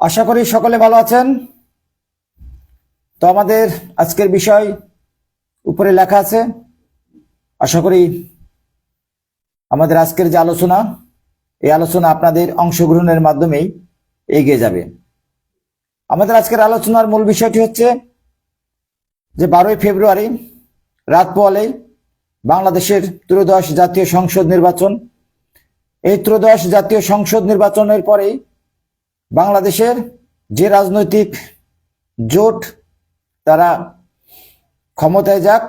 আশা করি সকলে ভালো আছেন। তো আমাদের আজকের বিষয় উপরে লেখা আছে। আশা করি আমাদের আজকের যে আলোচনা, এই আলোচনা আপনাদের অংশগ্রহণের মাধ্যমেই এগিয়ে যাবে। আমাদের আজকের আলোচনার মূল বিষয়টি হচ্ছে যে বারোই ফেব্রুয়ারি রাত পোয়ালে বাংলাদেশের ত্রয়োদশ জাতীয় সংসদ নির্বাচন। এই ত্রয়োদশ জাতীয় সংসদ নির্বাচনের পরেই বাংলাদেশের যে রাজনৈতিক জোট তারা ক্ষমতায় যাক,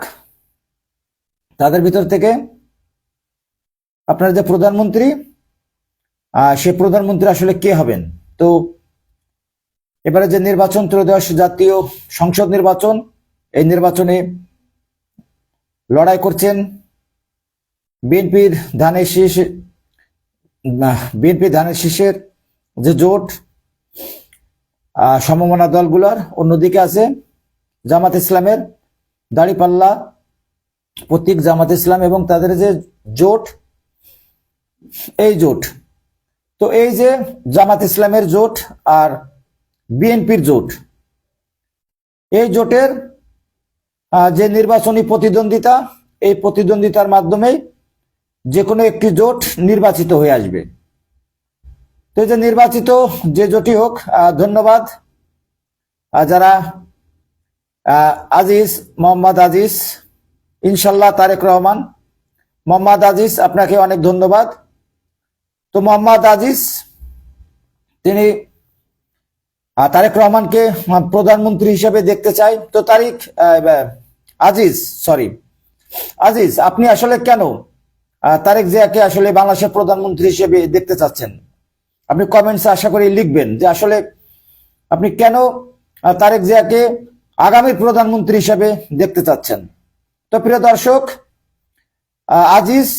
তাদের ভিতর থেকে আপনার যে প্রধানমন্ত্রী সে প্রধানমন্ত্রী আসলে কে হবেন? তো এবারে যে নির্বাচন ত্রয়োদশ জাতীয় সংসদ নির্বাচন, এই নির্বাচনে লড়াই করছেন বিএনপির ধানের শীষ বিএনপি ধানের শীষের যে জোট সমমনা দলগুলোর। অন্যদিকে আছে জামাত ইসলামের দাড়িপাল্লা, প্রতীক জামাত ইসলাম এবং তাদের যে জোট, এই জোট। তো এই যে জামাত ইসলামের জোট আর বিএনপির জোট, এই জোটের যে নির্বাচনী প্রতিদ্বন্দ্বিতা, এই প্রতিদ্বন্দ্বিতার মাধ্যমেই যে কোনো একটি জোট নির্বাচিত হয়ে আসবে। তো যে নির্বাচিত যে জোটই হোক ধন্যবাদ। যারা আজিজ, মোহাম্মদ আজিজ, ইনশাল্লাহ তারেক রহমান, মোহাম্মদ আজিজ, আপনাকে অনেক ধন্যবাদ। তো মোহাম্মদ আজিজ, তিনি তারেক রহমানকে প্রধানমন্ত্রী হিসেবে দেখতে চাই। তো তারিক আজিজ সরি আজিজ, আপনি আসলে কেন তারেক জিয়াকে আসলে বাংলাদেশের প্রধানমন্ত্রী হিসেবে দেখতে চাচ্ছেন? আপনি কমেন্টসে আশা করি লিখবেন যে আসলে আপনি কেন তারেক জিয়াকে আগামী প্রধানমন্ত্রী হিসেবে দেখতে চাচ্ছেন। তো প্রিয় দর্শক আজিজ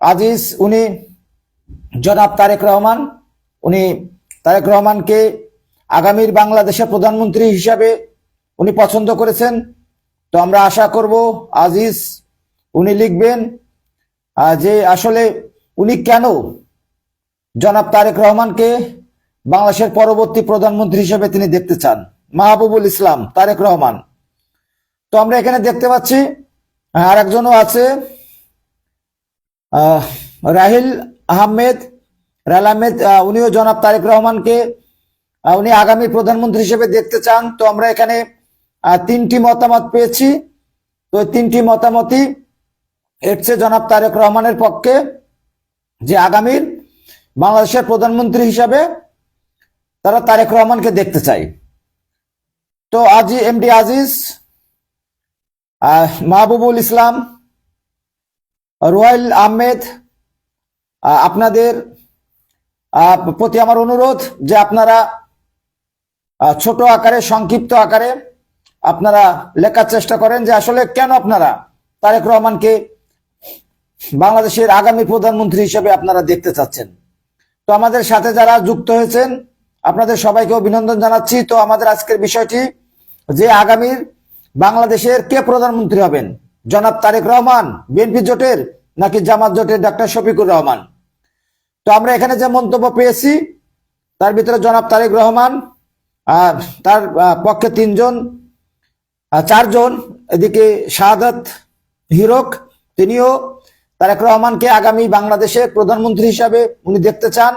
আজিজ উনি জনাব তারেক রহমান। উনি তারেক রহমানকে আগামীর বাংলাদেশের প্রধানমন্ত্রী হিসাবে উনি পছন্দ করেছেন। তো আমরা আশা করব আজিজ উনি লিখবেন যে আসলে উনি কেন জনাব তারেক রহমানকে বাংলাদেশের পরবর্তী প্রধানমন্ত্রী হিসেবে তিনি দেখতে চান। মাহবুবুল ইসলাম, তারেক রহমান। তো আমরা এখানে দেখতে পাচ্ছি আর একজনও আছে রাহিল আহমেদ রাহিল আহমেদ উনিও জনাব তারেক রহমানকে উনি আগামী প্রধানমন্ত্রী হিসেবে দেখতে চান। তো আমরা এখানে তিনটি মতামত পেয়েছি। তো তিনটি মতামতই এটছে জনাব তারেক রহমানের পক্ষে যে আগামীর বাংলাদেশের প্রধানমন্ত্রী হিসাবে তারা তারেক রহমানকে দেখতে চায় তো আজি এমডি আজিজ মাহবুবুল ইসলাম, রুহাইল আহমেদ আপনাদের প্রতি আমার অনুরোধ যে আপনারা ছোট আকারে, সংক্ষিপ্ত আকারে আপনারা লেখার চেষ্টা করেন যে আসলে কেন আপনারা তারেক রহমানকে বাংলাদেশের আগামী প্রধানমন্ত্রী হিসেবে আপনারা দেখতে চাচ্ছেন। তো আমাদের সাথে যারা যুক্ত হয়েছেন, আপনাদের সবাইকে অভিনন্দন জানাচ্ছি। তো আমাদের আজকের বিষয়টি যে আগামীর বাংলাদেশের কে প্রধানমন্ত্রী হবেন? জনাব তারেক রহমান, বিএনপি জোটের নাকি জামাত জোটের ডাক্তার শফিকুর রহমান? তো আমরা এখানে যে মন্তব্য পেয়েছি, তার ভিতরে জনাব তারেক রহমান তার পক্ষে তিনজন চারজন, এদিকে শাহাদাত হিরক, তিনিও তারেক রহমানকে আগামী বাংলাদেশের প্রধানমন্ত্রী হিসাবে উনি দেখতে চান।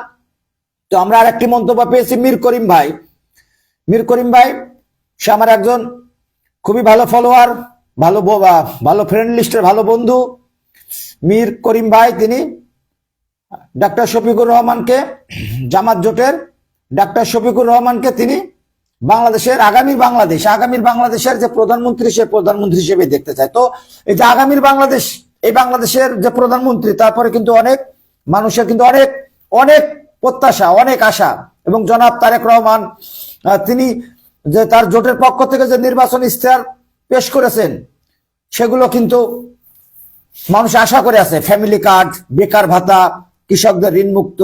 তো আমরা আর একটি মন্তব্য পেয়েছি মীর করিম ভাই। মীর করিম ভাই, সে আমার একজন খুবই ভালো ফলোয়ার ভালো ভালো ফ্রেন্ড লিস্টের ভালো বন্ধু। মীর করিম ভাই, তিনি ডাক্তার শফিকুর রহমানকে, জামাত জোটের ডাক্তার শফিকুর রহমানকে তিনি বাংলাদেশের আগামী বাংলাদেশ, আগামীর বাংলাদেশের যে প্রধানমন্ত্রী, সে প্রধানমন্ত্রী হিসেবে দেখতে চায়। তো এই যে আগামীর বাংলাদেশ এই বাংলাদেশের যে প্রধানমন্ত্রী, তারপরে কিন্তু অনেক মানুষের কিন্তু অনেক অনেক প্রত্যাশা, অনেক আশা। এবং জনাব তারেক রহমান তিনি যে তার জোটের পক্ষ থেকে যে নির্বাচন ইশতেহার পেশ করেছেন, সেগুলো কিন্তু মানুষ আশা করে আছে। ফ্যামিলি কার্ড, বেকার ভাতা, কৃষকদের ঋণ মুক্ত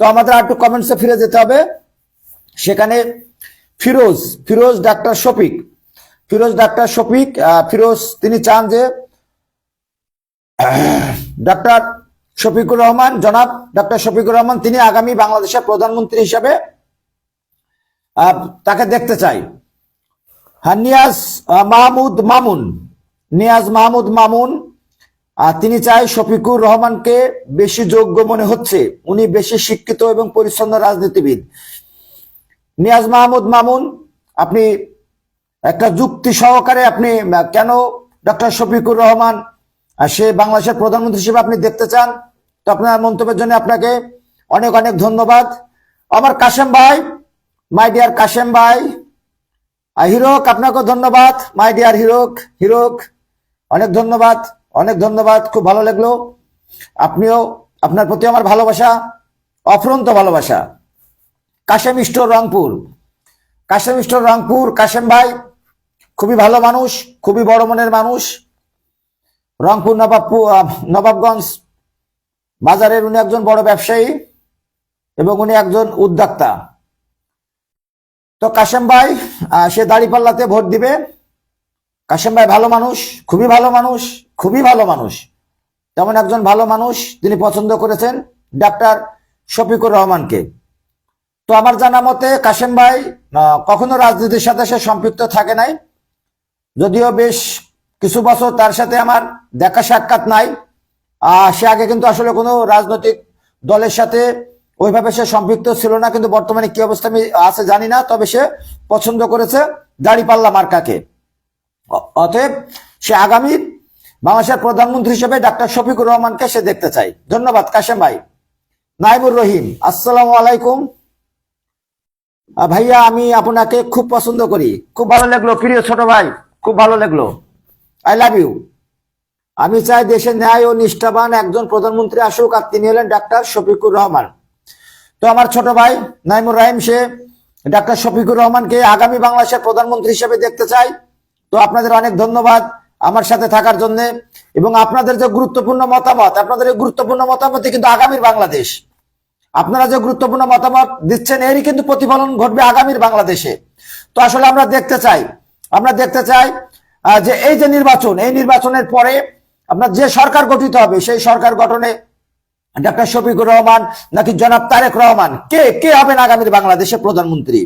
তো আমাদের আর একটু কমেন্টসে ফিরে যেতে হবে। সেখানে ফিরোজ ফিরোজ ডাক্তার শফিক। ফিরোজ ডাক্তার শফিক ফিরোজ, তিনি চান যে ডাক্তার শফিকুর রহমান, জনাব ডক্টর শফিকুর রহমান, তিনি আগামী বাংলাদেশের প্রধানমন্ত্রী হিসাবে তাকে দেখতে চাই। হ্যাঁ নিয়াজ মাহমুদ মামুন, নিয়াজ মাহমুদ মামুন তিনি চাই শফিকুর রহমানকে বেশি যোগ্য মনে হচ্ছে। উনি বেশি শিক্ষিত এবং পরিচ্ছন্ন রাজনীতিবিদ। নিয়াজ মাহমুদ মামুন, আপনি একটা যুক্তি সহকারে আপনি কেন ডক্টর শফিকুর রহমান সে বাংলাদেশের প্রধানমন্ত্রী হিসেবে আপনি দেখতে চান, তো আপনার মন্তব্যের জন্য আপনাকে অনেক অনেক ধন্যবাদ। আমার কাশেম ভাই মাই ডিয়ার কাশেম ভাই, আর হিরোক, আপনাকেও ধন্যবাদ মাই ডিয়ার হিরোক হিরোক, অনেক ধন্যবাদ অনেক ধন্যবাদ, খুব ভালো লাগল। আপনিও, আপনার প্রতি আমার ভালোবাসা, অফরন্ত ভালোবাসা। কাশেম স্টোর রংপুর, কাশেম স্টোর রংপুর, কাশেম ভাই, খুবই ভালো মানুষ, খুবই বড় মনের মানুষ রংপুর নবাবপুর নবাবগঞ্জ বাজারের উনি একজন বড় ব্যবসায়ী এবং উনি একজন উদ্যোক্তা। তো কাশেম ভাই সে দাড়িপাল্লাতে ভোট দিবে। কাশেম ভাই ভালো মানুষ, খুবই ভালো মানুষ, খুবই ভালো মানুষ। তেমন একজন ভালো মানুষ তিনি পছন্দ করেছেন ডাক্তার শফিকুর রহমানকে। তো আমার জানা মতে কাশেম ভাই কখনো রাজনীতির সাথে সে সম্পৃক্ত থাকে নাই। যদিও বেশ কিছু বছর তার সাথে আমার দেখা সাক্ষাৎ নাই। সে আগে কিন্তু আসলে কোনো রাজনৈতিক দলের সাথে ওইভাবে সে সম্পৃক্ত ছিল না, কিন্তু বর্তমানে কি অবস্থা আমি আছে জানি না, তবে সে পছন্দ করেছে দাড়িপাল্লা মার্কাকে। অতএব সে আগামী বাংলাদেশের প্রধানমন্ত্রী হিসেবে ডাক্তার শফিকুর রহমানকে সে দেখতে চাই। ধন্যবাদ, কাশেম ভাই। নাইমুর রহিম, আসসালামু আলাইকুম। ভাইয়া, আমি আপনাকে খুব পছন্দ করি। খুব ভালো লাগল, প্রিয় ছোট ভাই, খুব ভালো লাগল। আই লাভ ইউ আমি চাই দেশে ন্যায় ও নিষ্ঠাবান একজন প্রধানমন্ত্রী আসুক আর তিনি হলেন ডাক্তার শফিকুর রহমান। তো আমার ছোট ভাই নাইমুর রাহিম, সে ডাক্তার শফিকুর রহমানকে আগামী বাংলাদেশের প্রধানমন্ত্রী হিসেবে দেখতে চাই। তো আপনাদের অনেক ধন্যবাদ আমার সাথে থাকার জন্য এবং আপনাদের যে গুরুত্বপূর্ণ মতামত, আপনাদের এই গুরুত্বপূর্ণ মতামতে কিন্তু আগামীর বাংলাদেশ। আপনারা যে গুরুত্বপূর্ণ মতামত দিচ্ছেন, এরই কিন্তু প্রতিফলন ঘটবে আগামীর বাংলাদেশে। তো আসলে আমরা দেখতে চাই, আমরা দেখতে চাই যে এই যে নির্বাচন এই নির্বাচনের পরে আপনার যে সরকার গঠিত হবে সেই সরকার গঠনে ডাক্তার শফিকুর রহমান নাকি জনাব তারেক রহমান কে কে হবেন আগামীর বাংলাদেশের প্রধানমন্ত্রী?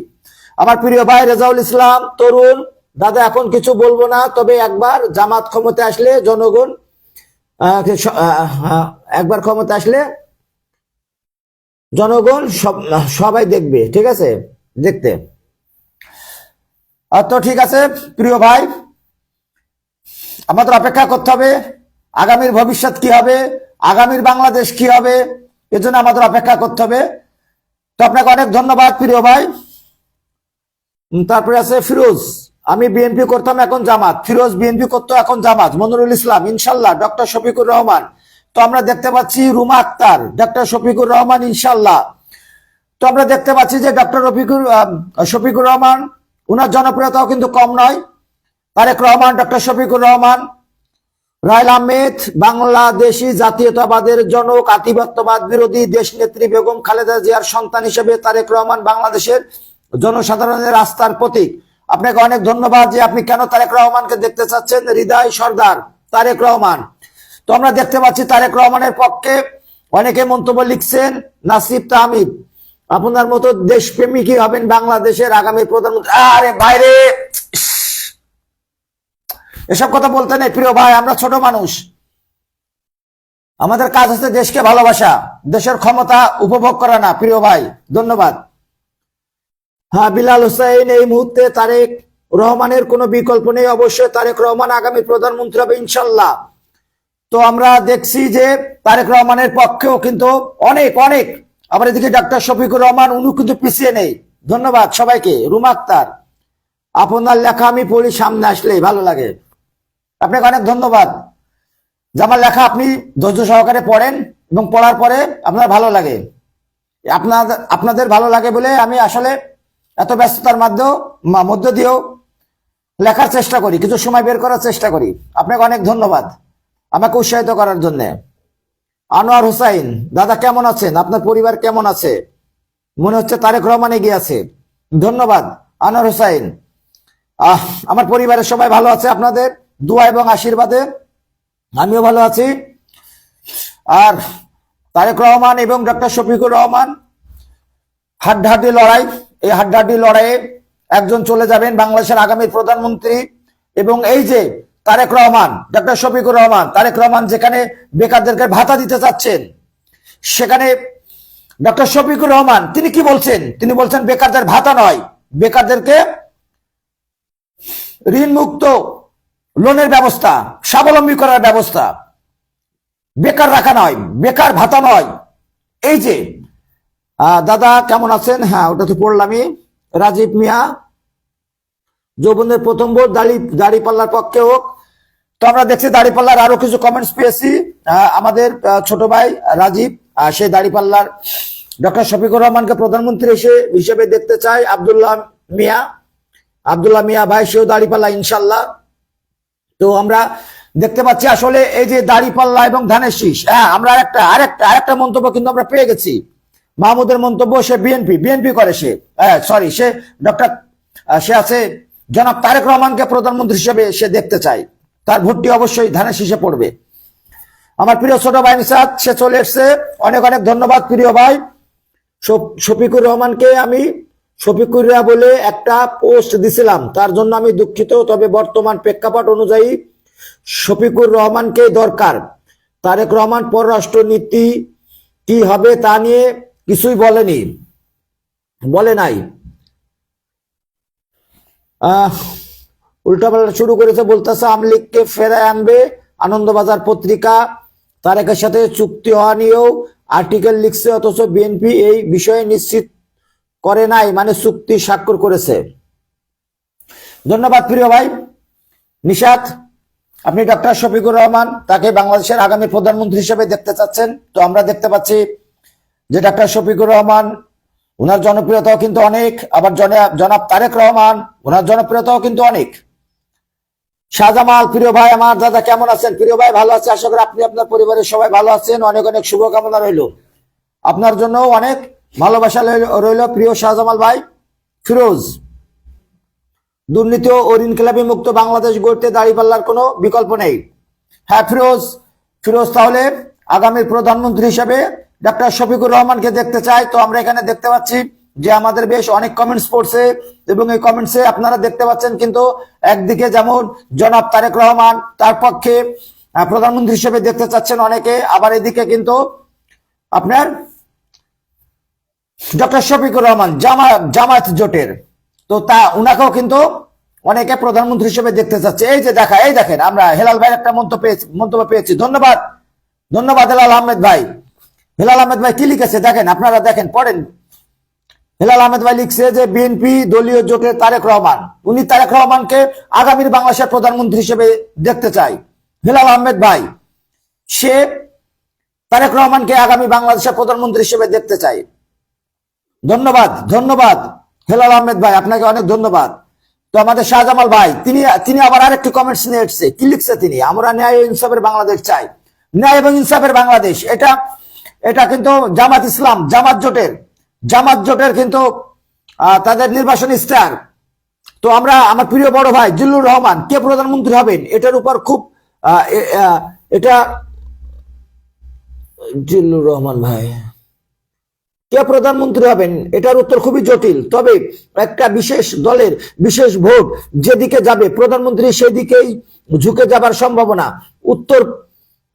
আমার প্রিয় ভাই রেজাউল ইসলাম তরুণ দাদা এখন কিছু বলব না তবে একবার জামাত ক্ষমতা আসলে জনগণ আহ, একবার ক্ষমতা আসলে জনগণ সবাই দেখবে ঠিক আছে? দেখতে। তো ঠিক আছে প্রিয় ভাই আমাদের অপেক্ষা করতে হবে, আগামীর ভবিষ্যৎ কি হবে, আগামীর বাংলাদেশ কি হবে, এজন্য আমাদের অপেক্ষা করতে হবে। তো আপনাকে অনেক ধন্যবাদ প্রিয় ভাই। তারপরে আছে ফিরোজ। আমি বিএনপি করতাম এখন জামাত। ফিরোজ, বিএনপি করতো এখন জামাত। মনিরুল ইসলাম, ইনশাল্লাহ, ডক্টর শফিকুর রহমান। তো আমরা দেখতে পাচ্ছি রুমা আক্তার, ডক্টর শফিকুর রহমান, ইনশাল্লাহ। তো আমরা দেখতে পাচ্ছি যে ডক্টর শফিকুর রহমান, উনার জনপ্রিয়তাও কিন্তু কম নয়। তারেক রহমান, ডক্টর শফিকুর রহমান রায়ল আহমেদ, বাংলাদেশি জাতীয়তাবাদের জনক, আধিপত্যবাদ বিরোধী দেশ নেত্রী বেগম খালেদা জিয়ার সন্তান হিসেবে তারেক রহমান বাংলাদেশের জনসাধারণের আস্থার প্রতীক। আপনাকে অনেক ধন্যবাদ যে আপনি কেন তারেক রহমানকে দেখতে চাচ্ছেন। হৃদয় সর্দার তারেক রহমান। তো আমরা দেখতে পাচ্ছি তারেক রহমানের পক্ষে অনেকে মন্তব্য লিখছেন, নাসিব তাহমিদ আপনার মতো দেশপ্রেমিকই হবেন বাংলাদেশের আগামী প্রধানমন্ত্রী। আরে বাইরে! এসব কথা বলতে নেই। প্রিয় ভাই, আমরা ছোট মানুষ। আমাদের কাজ হচ্ছে দেশকে ভালোবাসা। দেশের ক্ষমতা উপভোগ করা না, প্রিয় ভাই। ধন্যবাদ। হ্যাঁ বিলাল হোসেন এই মুহূর্তে তারেক রহমানের কোনো বিকল্প নেই। অবশ্যই তারেক রহমান আগামী প্রধানমন্ত্রী হবে, ইনশাল্লাহ। তো আমরা দেখছি যে তারেক রহমানের পক্ষেও কিন্তু অনেক অনেক। আবার এদিকে ডাক্তার শফিকুর রহমান উনি কিন্তু পিছিয়ে নেই। ধন্যবাদ সবাইকে। রুমা আক্তার, আপনার লেখা আমি পড়ি সামনে আসলেই ভালো লাগে। আপনাকে অনেক ধন্যবাদ। আমার লেখা আপনি ধৈর্য সহকারে পড়েন এবং পড়ার পরে আপনার ভালো লাগে। আপনাদের আপনাদের ভালো লাগে বলে আমি আসলে এত ব্যস্ততার মধ্যেও, মা- মধ্য দিয়েও লেখার চেষ্টা করি, কিছু সময় বের করার চেষ্টা করি। আপনাকে অনেক ধন্যবাদ আমাকে উৎসাহিত করার জন্য। আনোয়ার হুসাইন, দাদা কেমন আছেন? আপনার পরিবার কেমন আছে? মনে হচ্ছে তারেক রহমান এগিয়ে আছে। ধন্যবাদ, আনোয়ার হুসাইন। আহ, আমার পরিবারের সবাই ভালো আছে আপনাদের? দোয়া এবং আশীর্বাদে। আমিও ভালো আছি। আর তারেক রহমান এবং ডক্টর শফিকুর রহমান, হাড্ডাহাড্ডি লড়াই, এই হাড্ডাহাড্ডি লড়াইয়ে একজন চলে যাবেন বাংলাদেশের আগামী প্রধানমন্ত্রী। এবং এই যে তারেক রহমান ডক্টর শফিকুর রহমান, তারেক রহমান যেখানে বেকারদেরকে ভাতা দিতে চাচ্ছেন, সেখানে ডক্টর শফিকুর রহমান, তিনি কি বলছেন? তিনি বলছেন, বেকারদের ভাতা নয়, বেকারদেরকে ঋণ মুক্ত লোনের ব্যবস্থা, স্বাবলম্বী করার ব্যবস্থা। বেকার রাখা নয়, বেকার ভাতা নয়। এই যে দাদা কেমন আছেন? হ্যাঁ ওটা তো পড়লামই। রাজীব মিয়া, যৌবনের প্রথম ভোট, দাড়ি দাড়ি পাল্লার পক্ষে হোক। তো আমরা দেখছি দাড়ি পাল্লার আরও কিছু কমেন্টস পেয়েছি। আমাদের ছোট ভাই রাজীব সে দাড়ি পাল্লার ডক্টর শফিকুর রহমানকে প্রধানমন্ত্রী এসে- হিসেবে দেখতে চাই আবদুল্লাহ মিয়া আবদুল্লাহ মিয়া ভাই, সেও দাড়ি পাল্লা ইনশাল্লাহ। তো আমরা দেখতে পাচ্ছি আসলে এই যে দাড়ি পাল্লা এবং ধানের শীষ হ্যাঁ আমরা আরেকটা আরেকটা আরেকটা মন্তব্য কিন্তু আমরা পেয়ে গেছি। মাহমুদের মন্তব্য, সে বিএনপি বিএনপি করে সে হ্যাঁ সরি সে ডক্টর সে আছে জনাব তারেক রহমানকে প্রধানমন্ত্রী হিসেবে সে দেখতে চায়। তার ভোটটি অবশ্যই ধানের শীষে পড়বে। আমার প্রিয় ছোট ভাই নিসাদ, সে চলে এসছে। অনেক অনেক ধন্যবাদ, প্রিয় ভাই। শফ- শফিকুর রহমানকে আমি শফিকুরিয়া বলে একটা পোস্ট দিছিলাম। তার জন্য আমি দুঃখিত, তবে বর্তমান প্রেক্ষাপট অনুযায়ী শফিকুর রহমানকে দরকার। তারেক রহমান পররাষ্ট্র নীতি কি হবে তা নিয়ে কিছুই বলেনি। বলে নাই। উল্টাপাল্টা শুরু করেছে, বলতেছে আওয়ামী লীগকে ফেরায় আনবে আনন্দবাজার পত্রিকা। তারেকের সাথে চুক্তি হওয়া নিয়েও আর্টিকেল লিখছে, অথচ বিএনপি এই বিষয়ে নিশ্চিত করে নাই মানে চুক্তি স্বাক্ষর করেছে। ধন্যবাদ প্রিয় ভাই। নিশাত, আপনি ডক্টর শফিকুর রহমান, তাকে বাংলাদেশের আগামী প্রধানমন্ত্রী হিসেবে দেখতে চাচ্ছেন। তো আমরা দেখতে পাচ্ছি যে ডক্টর শফিকুর রহমান ওনার জনপ্রিয়তাও কিন্তু অনেক, আবার জনাব তারেক রহমান ওনার জনপ্রিয়তাও কিন্তু অনেক। শাহজামাল, প্রিয় ভাই আমার, দাদা কেমন আছেন? প্রিয় ভাই ভালো আছে? আশা করি আপনি আপনার পরিবারের সবাই ভালো আছেন। অনেক অনেক শুভকামনা রইল। আপনার জন্য অনেক ভালোবাসা রইল প্রিয় শাহজামাল ভাই, ফিরোজ। দুর্নীতি ও ঋণ খেলাপি মুক্ত বাংলাদেশ গড়তে দাঁড়িপাল্লার কোনো বিকল্প নেই। হ্যাঁ ফিরোজ ফিরোজ তাহলে আগামীর প্রধানমন্ত্রী হিসেবে ডক্টর শফিকুর রহমানকে দেখতে চাই। তো আমরা এখানে দেখতে পাচ্ছি যে আমাদের বেশ অনেক কমেন্টস পড়ছে এবং এই কমেন্টসে আপনারা দেখতে পাচ্ছেন কিন্তু একদিকে যেমন জনাব তারেক রহমান, তার পক্ষে প্রধানমন্ত্রী হিসেবে দেখতে চাচ্ছেন অনেকে, আবার এদিকে কিন্তু আপনার ডক্টর শফিকুর রহমান জামা জামায়াত জোটের। তো তা উনাকেও কিন্তু অনেকে প্রধানমন্ত্রী হিসেবে দেখতে চাচ্ছে। এই যে দেখা, এই দেখেন, আমরা হেলাল ভাই একটা মন্তব্য পেয়েছি মন্তব্য পেয়েছি। ধন্যবাদ ধন্যবাদ হেলাল আহমেদ ভাই। হেলাল আহমেদ ভাই কি লিখেছে? দেখেন, আপনারা দেখেন, পড়েন। হেলাল আহমেদ ভাই লিখছে যে বিএনপি দলীয় জোটের তারেক রহমান। উনি তারেক রহমানকে আগামীর বাংলাদেশের প্রধানমন্ত্রী হিসেবে দেখতে চাই। হেলাল আহমেদ ভাই, সে তারেক রহমানকে আগামী বাংলাদেশের প্রধানমন্ত্রী হিসেবে দেখতে চাই। ধন্যবাদ ধন্যবাদ। হেলাল আহমেদ ভাই, আপনাকে অনেক ধন্যবাদ। তো আমাদের শাহজামাল ভাই, তিনি তিনি আবার আরেকটি কমেন্টস নিয়ে এসছে। কি লিখছে তিনি? আমরা ন্যায় ও ইনসাফের বাংলাদেশ চাই। ন্যায় এবং ইনসাফের বাংলাদেশ, এটা এটা কিন্তু জামাত ইসলাম, জামাত জোটের জামাত জোটের কিন্তু তাদের নির্বাচনী স্টার। তো আমরা, আমার প্রিয় বড় ভাই জিল্লুর রহমান, কে প্রধানমন্ত্রী হবেন? এটার উপর খুব এটা, জিল্লুর রহমান ভাই। কে প্রধানমন্ত্রী হবেন? এটার উত্তর খুবই জটিল। তবে একটা বিশেষ দলের বিশেষ ভোট যেদিকে যাবে, প্রধানমন্ত্রী সেদিকেই ঝুঁকে যাবার সম্ভাবনা। উত্তর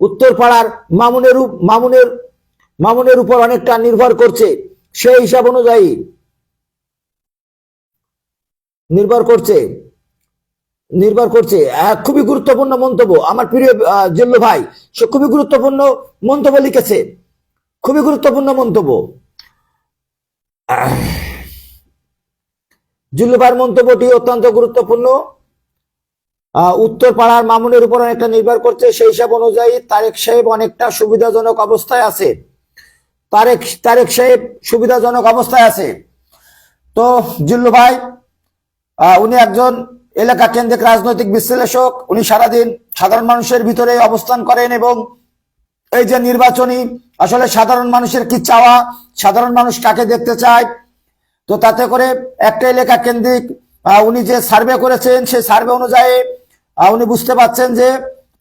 উত্তর পাড়ার মামুনের মামুনের মামুনের উপর অনেকটা নির্ভর করছে। সেই হিসাব অনুযায়ী নির্ভর করছে নির্ভর করছে। খুবই গুরুত্বপূর্ণ মন্তব্য। আমার প্রিয় জিল্লু ভাই, সে খুবই গুরুত্বপূর্ণ মন্তব্য লিখেছে। খুবই গুরুত্বপূর্ণ মন্তব্য। জুল্লুভার মন্তব্যটি অত্যন্ত গুরুত্বপূর্ণ। উত্তর পাড়ার মামুনের উপর অনেকটা নির্ভর করছে, সেই হিসাব অনুযায়ী তারেক সাহেব অনেকটা সুবিধাজনক অবস্থায় আছে। তারেক তারেক সাহেব সুবিধাজনক অবস্থায় আছে। তো জিল্লু ভাই উনি একজন এলাকা কেন্দ্রিক রাজনৈতিক বিশ্লেষক। উনি সারাদিন সাধারণ মানুষের ভিতরে অবস্থান করেন এবং এই যে নির্বাচনী, আসলে সাধারণ মানুষের কি চাওয়া? সাধারণ মানুষ কাকে দেখতে চায়? তো তাতে করে একটা এলাকা কেন্দ্রিক উনি যে সার্ভে করেছেন, সেই সার্ভে অনুযায়ী উনি বুঝতে পারছেন যে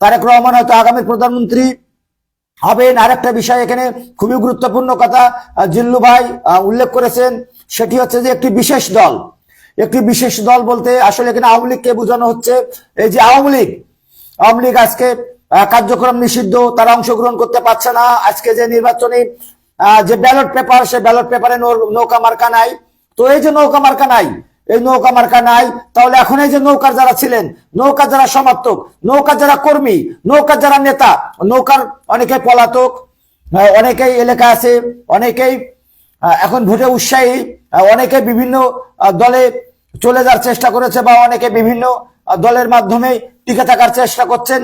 তারেক রহমান হয়তো আগামী প্রধানমন্ত্রী হবেন। আরেকটা বিষয় এখানে খুবই গুরুত্বপূর্ণ কথা জিল্লু ভাই উল্লেখ করেছেন, সেটি হচ্ছে যে একটি বিশেষ দল। একটি বিশেষ দল বলতে আসলে এখানে আওয়ামী লীগকে বোঝানো হচ্ছে। এই যে আওয়ামী লীগ আওয়ামী লীগ আজকে কার্যক্রম নিষিদ্ধ, তারা অংশগ্রহণ করতে পারছে না। আজকে যে নির্বাচনী যে ব্যালট পেপার সে ব্যালট পেপারে নৌকা মার্কা নাই। তো এই যে নৌকা মার্কা নাই, এই নৌকা মার্কা নাই, তাহলে এখন এই যে নৌকার যারা ছিলেন নৌকার যারা সমর্থক নৌকার যারা কর্মী নৌকার যারা নেতা, নৌকার অনেকে পলাতক অনেকেই এলাকা আছে, অনেকেই এখন ভোটে উৎসাহী অনেকে বিভিন্ন দলে চলে যাওয়ার চেষ্টা করেছে বা অনেকে বিভিন্ন দলের মাধ্যমে টিকে থাকার চেষ্টা করছেন।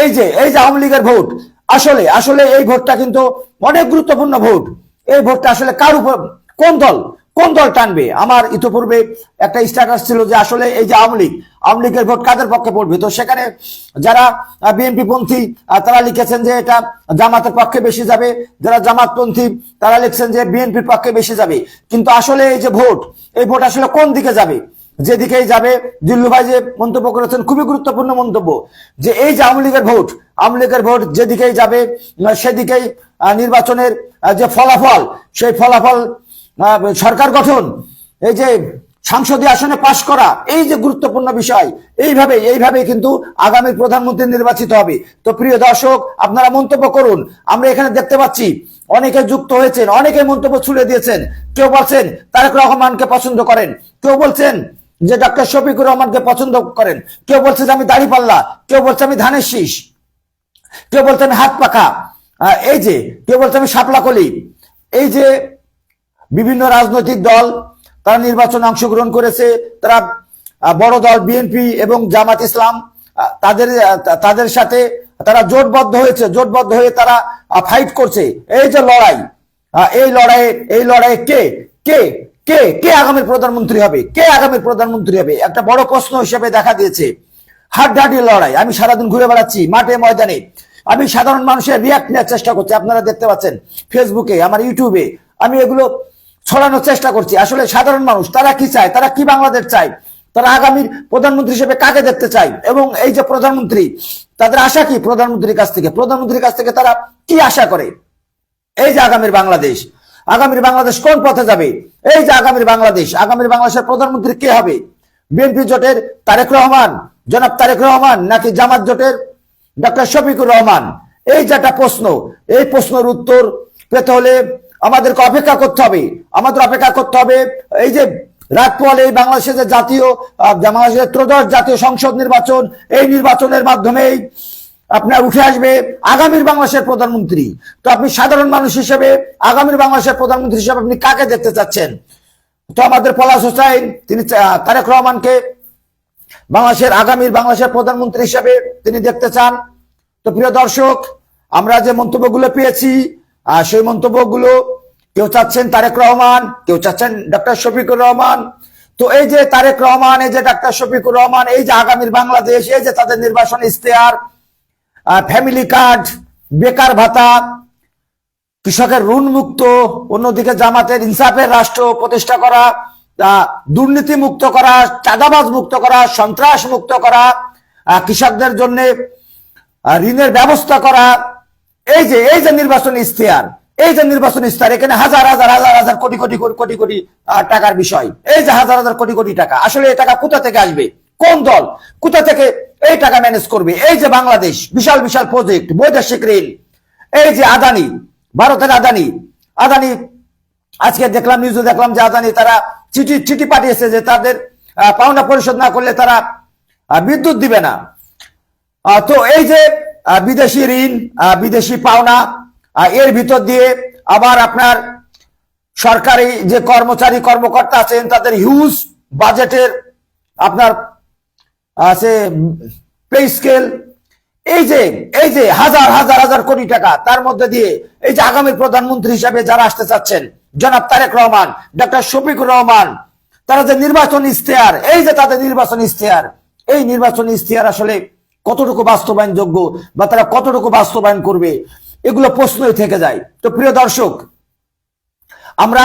এই যে এই যে আওয়ামী লীগের ভোট, আসলে আসলে এই ভোটটা কিন্তু অনেক গুরুত্বপূর্ণ ভোট। এই ভোটটা আসলে কার উপর, কোন দল কোন দল টানবে? আমার ইতোপূর্বে একটা স্ট্যাটাস ছিল যে আসলে এই যে আওয়ামী লীগ, আওয়ামী লীগের ভোট কাদের পক্ষে পড়বে? তো সেখানে যারা বিএনপি পন্থী তারা লিখেছেন যে এটা জামাতের পক্ষে বেশি যাবে। যারা জামাতপন্থী, তারা লিখছেন যে বিএনপির পক্ষে বেশি যাবে। কিন্তু আসলে এই যে ভোট, এই ভোট আসলে কোন দিকে যাবে? যেদিকেই যাবে, জিল্লু ভাই যে মন্তব্য করেছেন, খুবই গুরুত্বপূর্ণ মন্তব্য, যে এই যে আওয়ামী লীগের ভোট, আওয়ামী লীগের ভোট যেদিকেই যাবে সেদিকেই নির্বাচনের যে ফলাফল, সেই ফলাফল সরকার গঠন, এই যে সংসদীয় আসনে পাশ করা, এই যে গুরুত্বপূর্ণ বিষয় এইভাবে এইভাবে কিন্তু আগামী প্রধানমন্ত্রী নির্বাচিত হবে। তো প্রিয় দর্শক, আপনারা মন্তব্য করুন। আমরা এখানে দেখতে পাচ্ছি, অনেকে যুক্ত হয়েছেন, অনেকে মন্তব্য ছুড়ে দিয়েছেন। কেউ বলছেন, তারেক রহমানকে পছন্দ করেন। কেউ বলছেন যে ডক্টর শফিকুর রহমানকে পছন্দ করেন, কেউ বলছে যে আমি দাড়ি পাল্লা, কেউ বলছে আমি ধানের শীষ, কেউ বলছে আমি হাত পাখা এই যে, কেউ বলছে আমি শাপলা কলি, এই যে বিভিন্ন রাজনৈতিক দল, তারা নির্বাচনে অংশগ্রহণ করেছে, তারা বড় দল বিএনপি এবং জামাত ইসলাম তাদের তাদের সাথে তারা জোটবদ্ধ হয়েছে, জোটবদ্ধ হয়ে তারা ফাইট করছে। এই যে লড়াই এই লড়াইয়ে এই লড়াইয়ে কে কে কে কে আগামী প্রধানমন্ত্রী হবে? কে আগামী প্রধানমন্ত্রী হবে? একটা বড় প্রশ্ন হিসেবে দেখা দিয়েছে। হাড্ডাহাড্ডি লড়াই। আমি সারাদিন ঘুরে বেড়াচ্ছি, মাঠে, ময়দানে। আমি সাধারণ মানুষের রিয়াক্ট নেওয়ার চেষ্টা করছি। আপনারা দেখতে পাচ্ছেন ফেসবুকে, আমার ইউটিউবে। আমি এগুলো ছড়ানোর চেষ্টা করছি। আসলে সাধারণ মানুষ, তারা কি চায়? তারা কি বাংলাদেশ চায়? তারা আগামীর প্রধানমন্ত্রী হিসেবে কাকে দেখতে চায়? এবং এই যে প্রধানমন্ত্রী, তাদের আশা কি প্রধানমন্ত্রীর কাছ থেকে? প্রধানমন্ত্রীর কাছ থেকে তারা কি আশা করে? এই যে আগামীর বাংলাদেশ আগামীর বাংলাদেশ কোন পথে যাবে? এই যে আগামীর বাংলাদেশ, আগামীর বাংলাদেশের প্রধানমন্ত্রী কে হবে? বিএনপি জোটের তারেক রহমান। জনাব তারেক রহমান নাকি জামাত জোটের? ডক্টর শফিকুর রহমান। এই যে একটা প্রশ্ন, এই প্রশ্নের উত্তর পেতে হলে আমাদেরকে অপেক্ষা করতে হবে। আমাদের অপেক্ষা করতে হবে এই যে রাত এই বাংলাদেশের যে জাতীয় বাংলাদেশের ত্রয়োদশ জাতীয় সংসদ নির্বাচন, এই নির্বাচনের মাধ্যমেই আপনার উঠে আসবে আগামীর বাংলাদেশের প্রধানমন্ত্রী। তো আপনি সাধারণ মানুষ হিসেবে আগামীর বাংলাদেশের প্রধানমন্ত্রী হিসেবে আপনি কাকে দেখতে চাচ্ছেন? তো আমাদের পলাশ হোসাইন, তিনি তারেক রহমানকে বাংলাদেশের আগামীর বাংলাদেশের প্রধানমন্ত্রী হিসেবে তিনি দেখতে চান। তো প্রিয় দর্শক, আমরা যে মন্তব্যগুলো পেয়েছি সেই মন্তব্যগুলো কেউ চাচ্ছেন তারেক রহমান, কেউ চাচ্ছেন ডক্টর শফিকুর রহমান। তো এই যে তারেক রহমান, এই যে ডাক্তার শফিকুর রহমান, এই যে আগামীর বাংলাদেশ, এই যে তাদের নির্বাচন ইশতেহার ফ্যামিলি কার্ড বেকার ভাতা, কৃষকের ঋণ মুক্ত, অন্যদিকে জামাতের ইনসাফের রাষ্ট্র প্রতিষ্ঠা করা দুর্নীতি মুক্ত করা, চাঁদাবাজ মুক্ত করা, সন্ত্রাস মুক্ত করা কৃষকদের জন্য ঋণের ব্যবস্থা করা, এই যে এই যে নির্বাচন ইশতেহার এই যে নির্বাচন ইশতেহার এখানে হাজার হাজার হাজার হাজার কোটি কোটি কোটি কোটি টাকার বিষয়। এই যে হাজার হাজার কোটি কোটি টাকা, আসলে এই টাকা কোথা থেকে আসবে? কোন দল? কোথা থেকে এই টাকা ম্যানেজ করবে। এই যে বাংলাদেশ, বিশাল বিশাল প্রজেক্ট বৈদেশিক ঋণ এই যে আদানি, ভারতের আদানি আদানি, আজকে দেখলাম নিউজে দেখলাম যে আদানি তারা চিঠি চিঠি পাঠিয়েছে যে তাদের পাওনা পরিশোধ না করলে তারা বিদ্যুৎ দিবে না। তো এই যে বিদেশি ঋণ বিদেশি পাওনা এর ভিতর দিয়ে আবার আপনার সরকারি যে কর্মচারী, কর্মকর্তা আছেন, তাদের হিউজ বাজেটের আপনার আছে পে স্কেল এই যে এই যে হাজার হাজার হাজার কোটি টাকা, তার মধ্যে দিয়ে এই যে আগামী প্রধানমন্ত্রী হিসাবে যারা আসতে চাচ্ছেন, জনাব তারেক রহমান ডক্টর শফিকুর রহমান, তারা যে নির্বাচন ইশতেহার, এই যে তাদের নির্বাচন ইশতেহার, এই নির্বাচন ইশতেহার আসলে কতটুকু বাস্তবায়ন যোগ্য বা তারা কতটুকু বাস্তবায়ন করবে, এগুলো প্রশ্নই থেকে যায়। তো প্রিয় দর্শক, আমরা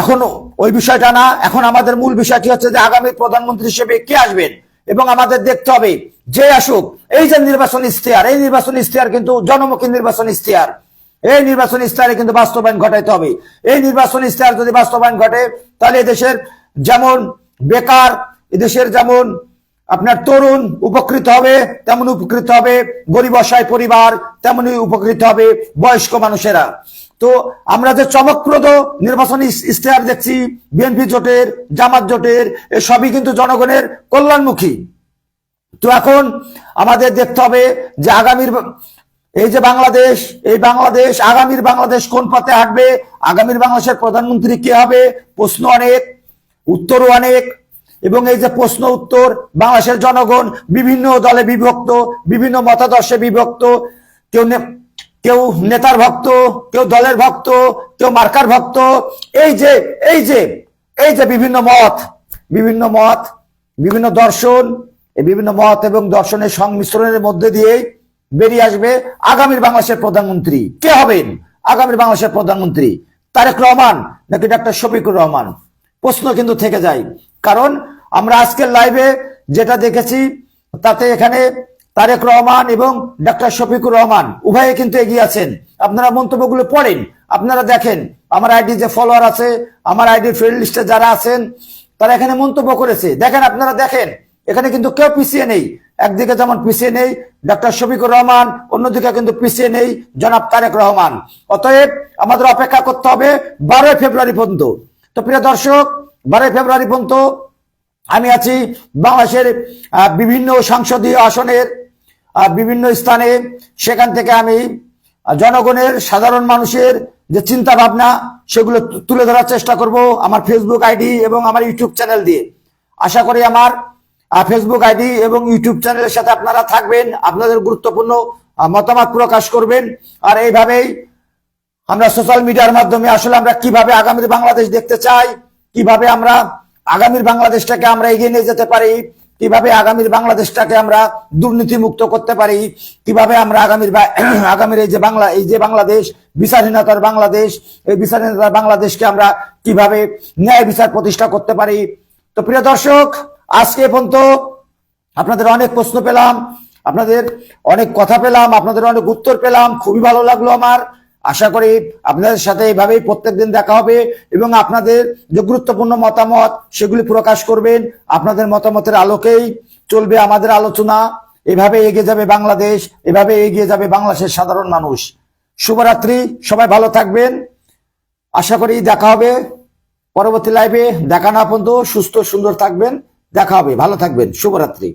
এখন ওই বিষয়টা না, এখন আমাদের মূল বিষয়টি হচ্ছে যে আগামী প্রধানমন্ত্রী হিসেবে কে আসবেন? এবং আমাদের দেখতে হবে, যে আসুক, এই যে নির্বাচন ইশতেহার, এই নির্বাচন ইশতেহার কিন্তু জনমুখী নির্বাচন ইশতেহার। এই নির্বাচনী ইস্তাহারে কিন্তু বাস্তবায়ন ঘটাইতে হবে। এই নির্বাচনী ইস্তাহার যদি বাস্তবায়ন ঘটে, তাহলে এদেশের যেমন বেকার, এদেশের যেমন আপনার তরুণ উপকৃত হবে, তেমন উপকৃত হবে গরিব অসহায় পরিবার, তেমনই উপকৃত হবে বয়স্ক মানুষেরা। তো আমরা যে চমকপ্রদ নির্বাচনী ইস- ইশতেহার দেখছি, বিএনপি জোটের, জামাত জোটের সবই কিন্তু জনগণের কল্যাণমুখী। তো এখন আমাদের দেখতে হবে যে আগামীর এই যে বাংলাদেশ, এই বাংলাদেশ, আগামীর বাংলাদেশ কোন পথে হাঁটবে, আগামীর বাংলাদেশের প্রধানমন্ত্রী কে হবে, প্রশ্ন অনেক, উত্তরও অনেক, এবং এই যে প্রশ্ন উত্তর, বাংলাদেশের জনগণ বিভিন্ন দলে বিভক্ত, বিভিন্ন মতাদর্শে বিভক্ত, কেউ কেউ নেতার ভক্ত, কেউ দলের ভক্ত, কেউ মার্কার ভক্ত। এই যে এই যে এই যে বিভিন্ন মত বিভিন্ন মত, বিভিন্ন দর্শন বিভিন্ন মত এবং দর্শনের সংমিশ্রণের মধ্যে দিয়ে বেরিয়ে আসবে আগামীর বাংলাদেশের প্রধানমন্ত্রী। কে হবেন আগামীর বাংলাদেশের প্রধানমন্ত্রী? তারেক রহমান নাকি ডাক্তার শফিকুর রহমান? প্রশ্ন কিন্তু থেকে যায়। কারণ আমরা আজকের লাইভে যেটা দেখেছি, তাতে এখানে তারেক রহমান এবং ডাক্তার শফিকুর রহমান, উভয়ে কিন্তু এগিয়ে আছেন। আপনারা মন্তব্যগুলো পড়েন, আপনারা দেখেন, আমার আইডি যে ফলোয়ার আছে, আমার আইডি ফ্রেন্ড লিস্টে যারা আছেন, তারা এখানে মন্তব্য করেছে। দেখেন, আপনারা দেখেন, এখানে কিন্তু কেউ পিছিয়ে নেই। একদিকে যেমন পিছিয়ে নেই ডাক্তার শফিকুর রহমান, অন্যদিকে কিন্তু পিছিয়ে নেই জনাব তারেক রহমান। অতএব আমাদের অপেক্ষা করতে হবে বারোই ফেব্রুয়ারি পর্যন্ত। তো প্রিয় দর্শক, বারোই ফেব্রুয়ারি পর্যন্ত আমি আছি বাংলাদেশের বিভিন্ন সংসদীয় আসনের বিভিন্ন স্থানে সেখান থেকে আমি জনগণের, সাধারণ মানুষের যে চিন্তা ভাবনা সেগুলো তুলে ধরার চেষ্টা করব আমার ফেসবুক আইডি এবং আমার ইউটিউব চ্যানেল দিয়ে। আশা করি আমার ফেসবুক আইডি এবং ইউটিউব চ্যানেলের সাথে আপনারা থাকবেন, আপনাদের গুরুত্বপূর্ণ মতামত প্রকাশ করবেন। আর এইভাবেই আমরা সোশ্যাল মিডিয়ার মাধ্যমে আসলে আমরা কীভাবে আগামীর বাংলাদেশ দেখতে চাই, কীভাবে আমরা আগামীর বাংলাদেশটাকে আমরা এগিয়ে নিয়ে যেতে পারি কীভাবে আগামীর বাংলাদেশটাকে আমরা দুর্নীতি মুক্ত করতে পারি, কীভাবে আমরা আগামীর আগামীর এই যে বাংলা এই যে বাংলাদেশ, বিচারহীনতার বাংলাদেশ, এই বিচারহীনতার বাংলাদেশকে আমরা কীভাবে ন্যায় বিচার প্রতিষ্ঠা করতে পারি। তো প্রিয় দর্শক, আজকে পর্যন্ত আপনাদের অনেক প্রশ্ন পেলাম, আপনাদের অনেক কথা পেলাম, আপনাদের অনেক উত্তর পেলাম, খুবই ভালো লাগল আমার। আশা করি আপনাদের সাথে এইভাবেই প্রত্যেকদিন দেখা হবে এবং আপনাদের যে গুরুত্বপূর্ণ মতামত সেগুলি প্রকাশ করবেন, আপনাদের মতামতের আলোকেই চলবে আমাদের আলোচনা। এভাবে এগিয়ে যাবে বাংলাদেশ, এভাবে এগিয়ে যাবে বাংলাদেশের সাধারণ মানুষ। শুভরাত্রি, সবাই ভালো থাকবেন। আশা করি দেখা হবে পরবর্তী লাইভে দেখা না পর্যন্ত সুস্থ, সুন্দর থাকবেন। দেখা হবে। ভালো থাকবেন। শুভরাত্রি।